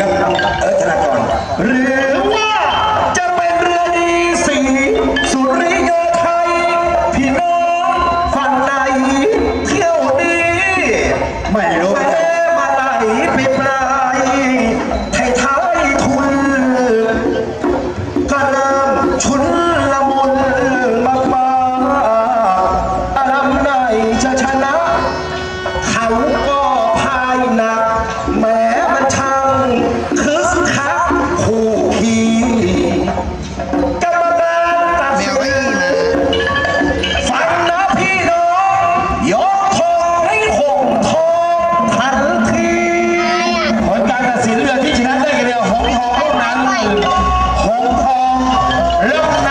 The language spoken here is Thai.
ครับเอิธนากรหรือว่าจะเป็นเรือดีสีสุริโยไทยพี่น้องฝั่งไหนเที่ยวดีไม่รู้แพ้มาไหนปีปลา 红คมฟ